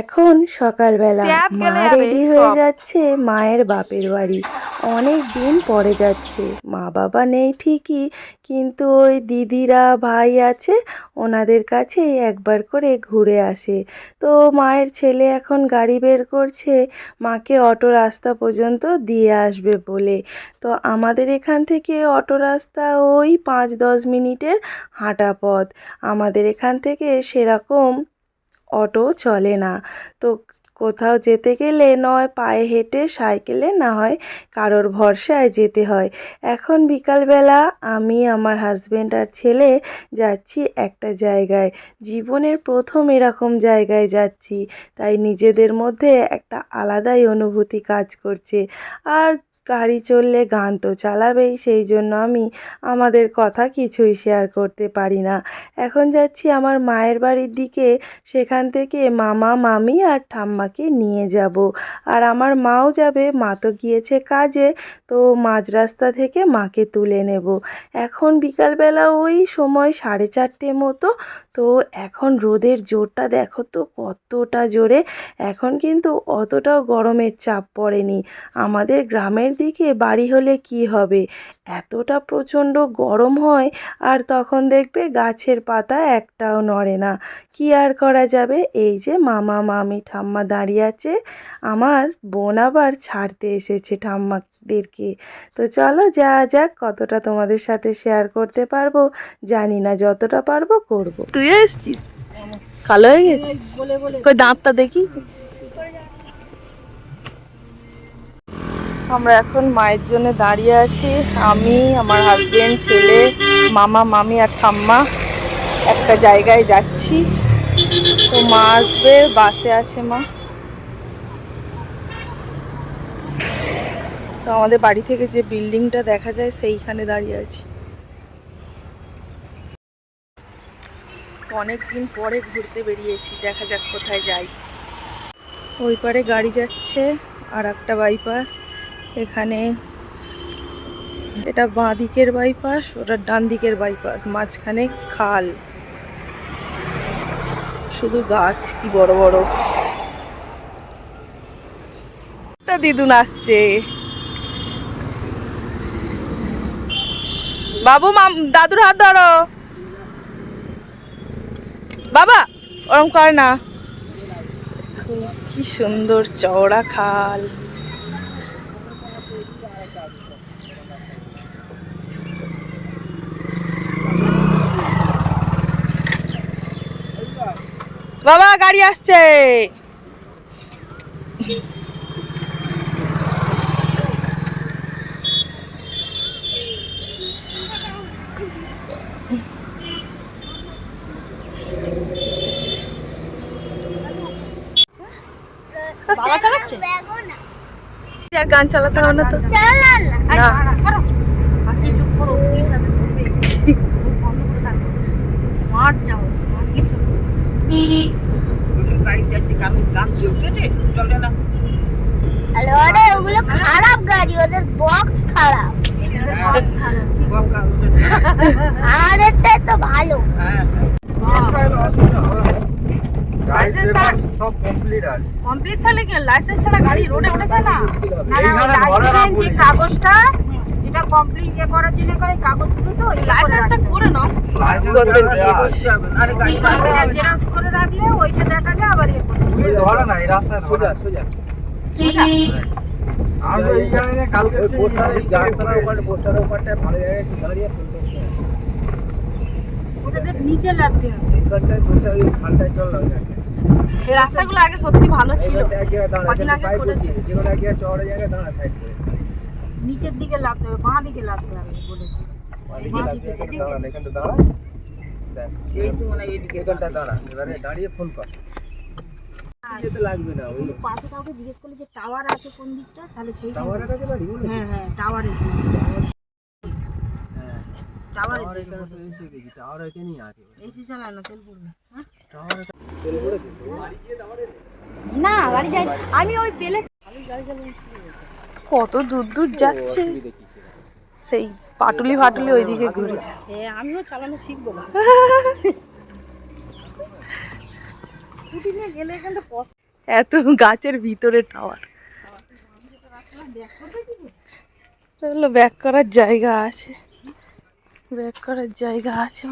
এখন সকালবেলা মা রেডি হয়ে যাচ্ছে মায়ের বাপের বাড়ি। অনেক দিন পরে যাচ্ছে। মা বাবা নেই ঠিকই কিন্তু ওই দিদিরা ভাই আছে ওনাদের কাছেই একবার করে ঘুরে আসে। তো মায়ের ছেলে এখন গাড়ি বের করছে মাকে অটো রাস্তা পর্যন্ত দিয়ে আসবে বলে। তো আমাদের এখান থেকে অটো রাস্তা ওই পাঁচ দশ মিনিটের হাঁটা পথ। আমাদের এখান থেকে সেরকম অটো চলে না। তো কোথাও যেতে গেলে নয়, পায়ে হেঁটে সাইকেলে না হয়, কারোর ভরসায় যেতে হয়। এখন বিকালবেলা আমি, আমার হাজবেন্ড আর ছেলে যাচ্ছি একটা জায়গায়। জীবনের প্রথম এরকম জায়গায় যাচ্ছি। তাই নিজেদের মধ্যে একটা আলাদাই অনুভূতি কাজ করছে। আর গাড়ি চললে গান তো চালাবেই, সেই জন্য আমি আমাদের কথা কিছুই শেয়ার করতে পারি না। এখন যাচ্ছি আমার মায়ের বাড়ির দিকে, সেখান থেকে মামা, মামি আর ঠাম্মাকে নিয়ে যাব। আর আমার মাও যাবে, মা তো গিয়েছে কাজে, তো মাঝ রাস্তা থেকে মাকে তুলে নেব। এখন বিকালবেলা ওই সময় সাড়ে চারটে মতো, তো এখন রোদের জোরটা দেখো তো কতটা জোরে, এখন কিন্তু অতটাও গরমের চাপ পড়েনি। আমাদের গ্রামের দিকে বাড়ি হলে কি হবে? এতটা প্রচণ্ড গরম হয় আর তখন দেখবে গাছের পাতা একটাও নড়ে না। কি আর করা যাবে? এই যে মামা মামি ঠাম্মা দাঁড়িয়ে আছে। আমার বোন আবার ছাড়তে এসেছে ঠাম্মাদেরকে। তো চলো যা যাক কতটা তোমাদের সাথে শেয়ার করতে পারব। জানি না যতটা পারব করব। তুই এসছিস? কালো হয়ে গেছে? কই দাঁতটা দেখি। আমরা এখন মায়ের জন্য দাঁড়িয়ে আছি। আমি, আমার হাজবেন্ড ছেলে, মামা, মামি আর ঠাম্মা একটা জায়গায় যাচ্ছি। তো মা আসবে, বাসে আছে মা। তো আমাদের বাড়ি থেকে যে বিল্ডিংটা দেখা যায়, সেইখানে দাঁড়িয়ে আছি। অনেক দিন পরে ঘুরতে বেরিয়েছি, দেখা যাক কোথায় যাই। ওই পারে গাড়ি যাচ্ছে, আর একটা বাইপাস এখানে এটা বাঁ দিকের বাইপাস ওটা ডান দিকের বাইপাস মাঝখানে খাল। শুধু গাছ, কি বড় বড়। দিদুন আসছে। বাবু, মাম, দাদুর হাত ধরো। বাবা, ওরম করে না। কি সুন্দর চওড়া খাল। বাবা গাড়ি আসছে। বাবা চালাচ্ছে? আর গান চালাতে হবে না তো। স্মার্ট যাও স্মার্টলি ওগুলো খারাপ গাড়ি ওদের বক্স খারাপ। আমাদেরটাই তো ভালো। লাইসেন্স ছাড়া সব কমপ্লিট আছে। কমপ্লিট তাহলে কি লাইসেন্স ছাড়া গাড়ি রোডে ওঠে না? না না ওই এইখানে ধরা না লাইসেন্সের যে কাগজটা যেটা কমপ্লিট ইয়ে করার জন্য করে ওই কাগজগুলো তো লাইসেন্সটা করে নাও। লাইসেন্স করবেন জেরক্স করে রাখলে ওইটা দেখালে আবার ইয়ে হবে। পুলিশ না এই রাস্তায় ধরে সোজা সোজা। আমি তো এইখানে নিয়ে কালকে সেই পোস্টারের উপরটা ভালো জায়গায় দাঁড়িয়ে ওদের নিচে লাগতে হবে। খালটায় চল এই রাস্তাগুলো আগে সত্যি ভালো ছিল। কদিন আগে করেছে। চড়া জায়গায় দাঁড়া সাইড করে। নিচের দিকে লাগতে হবে বাঁ দিকে লাগতে হবে বলেছে। ওই পাশে কাউকে জিজ্ঞেস করলে যে টাওয়ার আছে কোন দিকটা তাহলে সেই হ্যাঁ হ্যাঁ টাওয়ারের দিকে। হ্যাঁ টাওয়ার দিকে এখানে তো এসে গেছি টাওয়ার এখানেই আছে এসি চালায় না তেল পড়বে হ্যাঁ? টাওয়ার তেল পড়েছে? না গাড়ি যাই আমি ওই পেলে কত দূর দূর যাচ্ছে। সেই পাটুলি ফাটুলি ওইদিকে ঘুরেছে। হ্যাঁ আমিও চালানো শিখব এত গাছের ভিতরে টাওয়ার এগুলো ব্যাক করার জায়গা আছে। ব্যাক করার জায়গা আছে।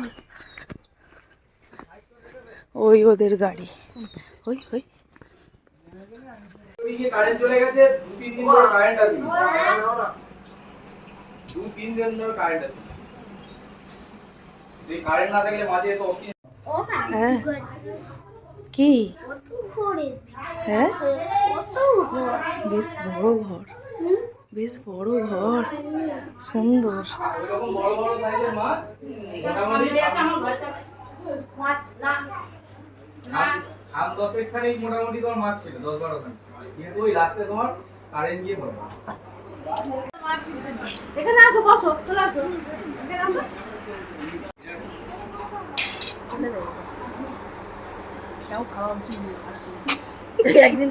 ওই ওদের গাড়ি। ওই ওই। কারেন্ট চলে গেছে দু তিন দিন ধরে কারেন্ট আসেনি দু তিন দিন ধরে কারেন্ট আসেনি সেই কারেন্ট না থাকলে মাঝে তো অফিস হ্যাঁ। কি হ্যাঁ। বেশ বড় ঘর। বেশ বড় ঘর। সুন্দর। মাছ? খাম- খাম দশেক মোটামুটি তোমার মাছ ছিল দশ বারো খানিক কিন্তু ওই লাস্টে তোমার কারেন্ট গিয়ে পড়ে। এখানে আসো বসো চলে আসো। এখানে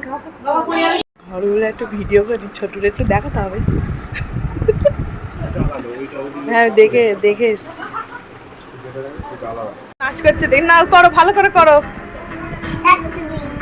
ঘরগুলো একটু ভিডিও করি ছোটুর একটু দেখাতে হবে। হ্যাঁ দেখে দেখে এসছি। কাজ করছে দেখ না করো ভালো করে করো।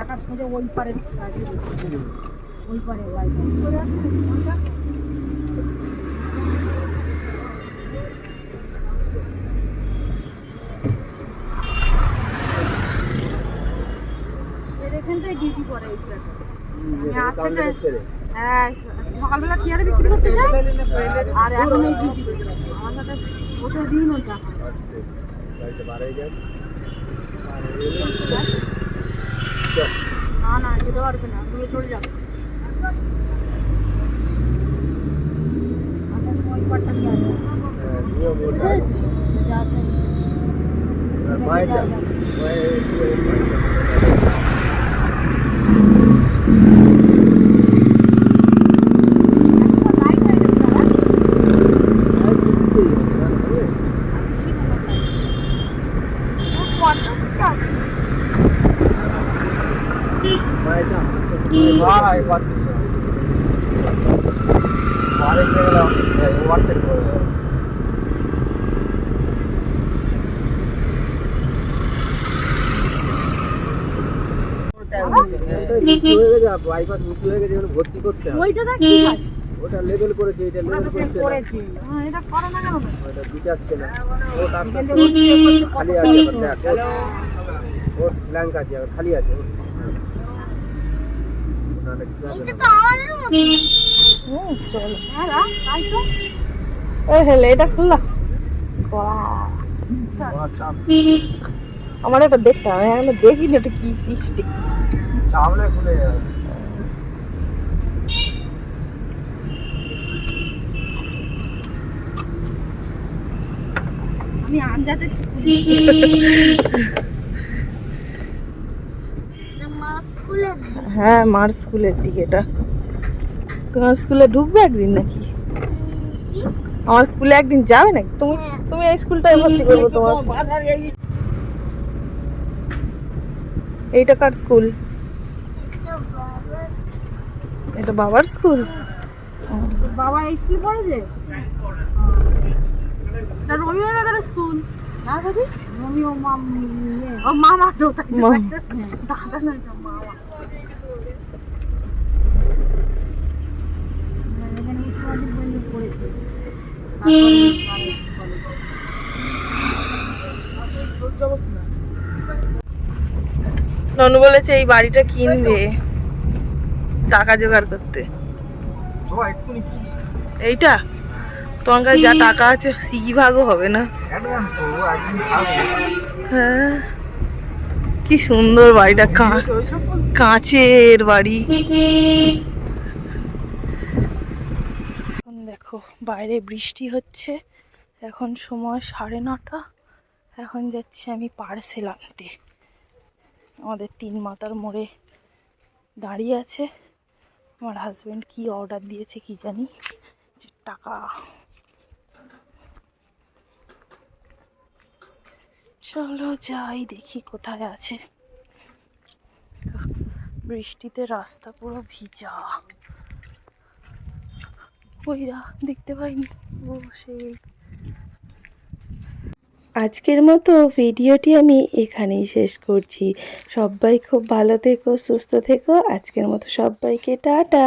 আকাশ সোজা ওই পারে ওই পারে এখানটায় ডিউটি করে এই ছেলেটা আমি হ্যাঁ সকালবেলা পেয়ারা বিক্রি করতে যাই? আর এখন এই ডিউটি করছে? আমার সাথে প্রতিদিন ওই দেখা না না যেতে পারবে না তুমি চলে যাবে আসার সময় পাটটা দিয়ে আসবে যা আসে বাইপাস উঁচু হয়ে গেছে ভর্তি করতে হবে ওইটা দেখ ওটা লেভেল করেছে এটা লেভেল করছে না। এটা করে না কেন ওটা দিচাচ্ছে না ও খালি আছে এবার ও ব্ল্যাঙ্ক আছে খালি আছে এটা খুললা আমার এটা দেখতে হবে আমি দেখিনি এটা কি সৃষ্টি। চাপলে খুলে যাবে। আমি হ্যাঁ মার স্কুলের দিকে এটা। তোমার স্কুলে ঢুকবে একদিন নাকি? আমার স্কুলে একদিন যাবে নাকি? তুমি তুমি এই স্কুলটায় ভর্তি করব তোমার। এইটা কার স্কুল? এটা বাবার স্কুল? বাবা এই স্কুল পড়েছে? না রোমিও দাদার স্কুল। না দাদি? রোমিও মাম ও মামা তো। দাদা না মামা এখানে উচ্চ মাধ্যমিক পর্যন্ত পড়েছে। ননু বলেছে এই বাড়িটা কিনবে। টাকা জোগাড় করতে। এইটা? তোমার কাছে যা টাকা আছে সিকি ভাগও হবে না। হ্যাঁ। কি সুন্দর বাড়িটা কাঁচের বাড়ি। এখন দেখো বাইরে বৃষ্টি হচ্ছে। এখন সময় সাড়ে নটা। এখন যাচ্ছি আমি পার্সেল আনতে। আমাদের তিন মাতার মোড়ে দাঁড়িয়ে আছে। আমার হাজব্যান্ড কি অর্ডার দিয়েছে কি জানি, যে টাকা। চলো যাই, দেখি কোথায় আছে। বৃষ্টিতে রাস্তা পুরো ভিজা। ওইরা দেখতে পাইনি। ও সেই আজকের মতো ভিডিওটি আমি এখানেই শেষ করছি। সবাই খুব ভালো থেকো, সুস্থ থেকো। আজকের মতো সবাইকে টাটা।